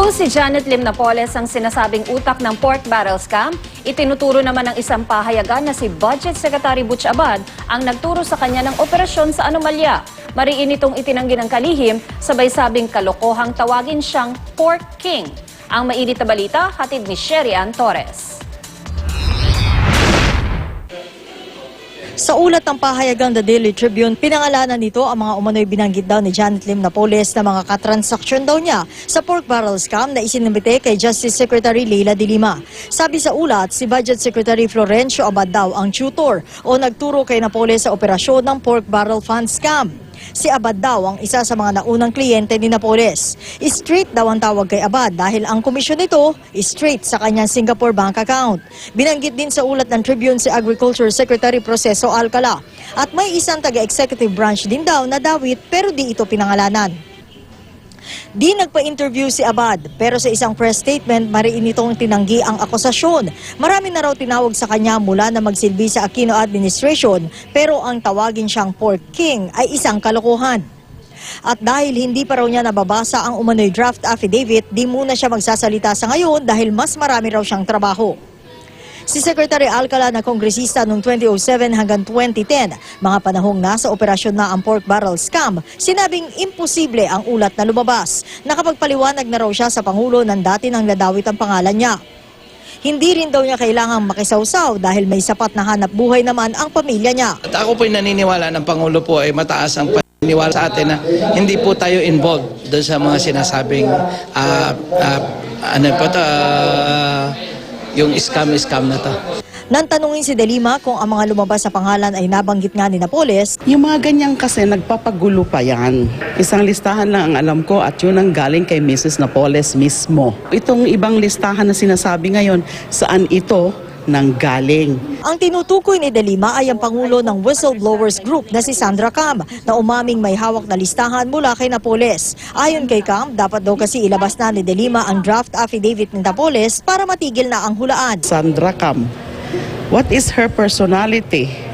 Kung si Janet Lim Napoles ang sinasabing utak ng pork barrel scam, itinuturo naman ng isang pahayagan na si Budget Secretary Butch Abad ang nagturo sa kanya ng operasyon sa anomalya. Mariin itong itinanggi ng kalihim, sabay sabing kalokohang tawagin siyang Pork King. Ang mainit na balita, hatid ni Sherry Ann Torres. Sa ulat ng pahayagang The Daily Tribune, pinangalanan nito ang mga umano'y binanggit daw ni Janet Lim Napoles na mga katransaksyon daw niya sa pork barrel scam na isinimite kay Justice Secretary Leila de Lima. Sabi sa ulat, si Budget Secretary Florencio Abad daw ang tutor o nagturo kay Napoles sa operasyon ng pork barrel fund scam. Si Abad daw ang isa sa mga naunang kliyente ni Napoles. Straight daw ang tawag kay Abad dahil ang komisyon nito straight sa kanyang Singapore bank account. Binanggit din sa ulat ng Tribune si Agriculture Secretary Proceso Alcala. At may isang taga-executive branch din daw na dawit pero di ito pinangalanan. Di nagpa-interview si Abad pero sa isang press statement mariin itong tinanggi ang akusasyon. Marami na raw tinawag sa kanya mula na magsilbi sa Aquino administration pero ang tawagin siyang pork king ay isang kalokohan. At dahil hindi pa raw niya nababasa ang umano'y draft affidavit, di muna siya magsasalita sa ngayon dahil mas marami raw siyang trabaho. Si Secretary Alcala na kongresista noong 2007 hanggang 2010, mga panahong nasa operasyon na ang pork barrel scam, sinabing imposible ang ulat na lumabas. Nakapagpaliwanag na raw siya sa Pangulo ng dati nang nadawit ang pangalan niya. Hindi rin daw niya kailangang makisawsaw dahil may sapat na hanap buhay naman ang pamilya niya. At ako po'y naniniwala ng Pangulo po ay mataas ang paniniwala sa atin na hindi po tayo involved doon sa mga sinasabing ah, ah, ano po to, ah, yung scam-scam na to. Nang tanungin si Delima kung ang mga lumabas sa pangalan ay nabanggit nga ni Napoles, Yung mga ganyan kasi nagpapagulo pa yan. Isang listahan lang ang alam ko at yun ang galing kay Mrs. Napoles mismo. Itong ibang listahan na sinasabi ngayon, saan ito nang galing? Ang tinutukoy ni Delima ay ang pangulo ng whistleblowers group na si Sandra Cam na umaming may hawak na listahan mula kay Napoles. Ayon kay Cam, dapat daw kasi ilabas na ni Delima ang draft affidavit ni Napoles para matigil na ang hulaan. Sandra Cam, what is her personality?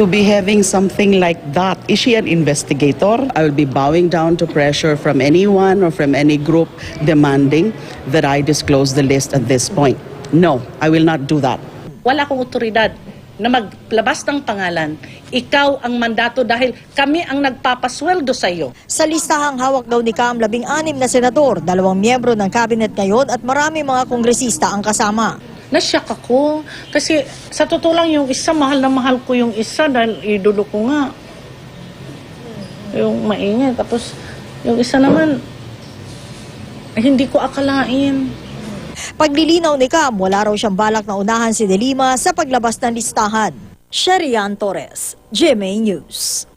To be having something like that. Is she an investigator? I will be bowing down to pressure from anyone or from any group demanding that I disclose the list at this point. No, I will not do that. wala akong otoridad na maglabas ng pangalan. Ikaw ang mandato dahil kami ang nagpapasweldo sa iyo. Sa listahang hawak daw ni Cam, labing anim na senador, dalawang miyembro ng cabinet ngayon at marami mga kongresista ang kasama. Nasyak ako. Kasi sa totoo lang yung isa, mahal na mahal ko yung isa dahil idolo ko nga. Yung maingay. Tapos yung isa naman, ay, hindi ko akalain. Paglilinaw ni Cam, wala raw siyang balak na unahan si Delima sa paglabas ng listahan. Sherian Torres, GMA News.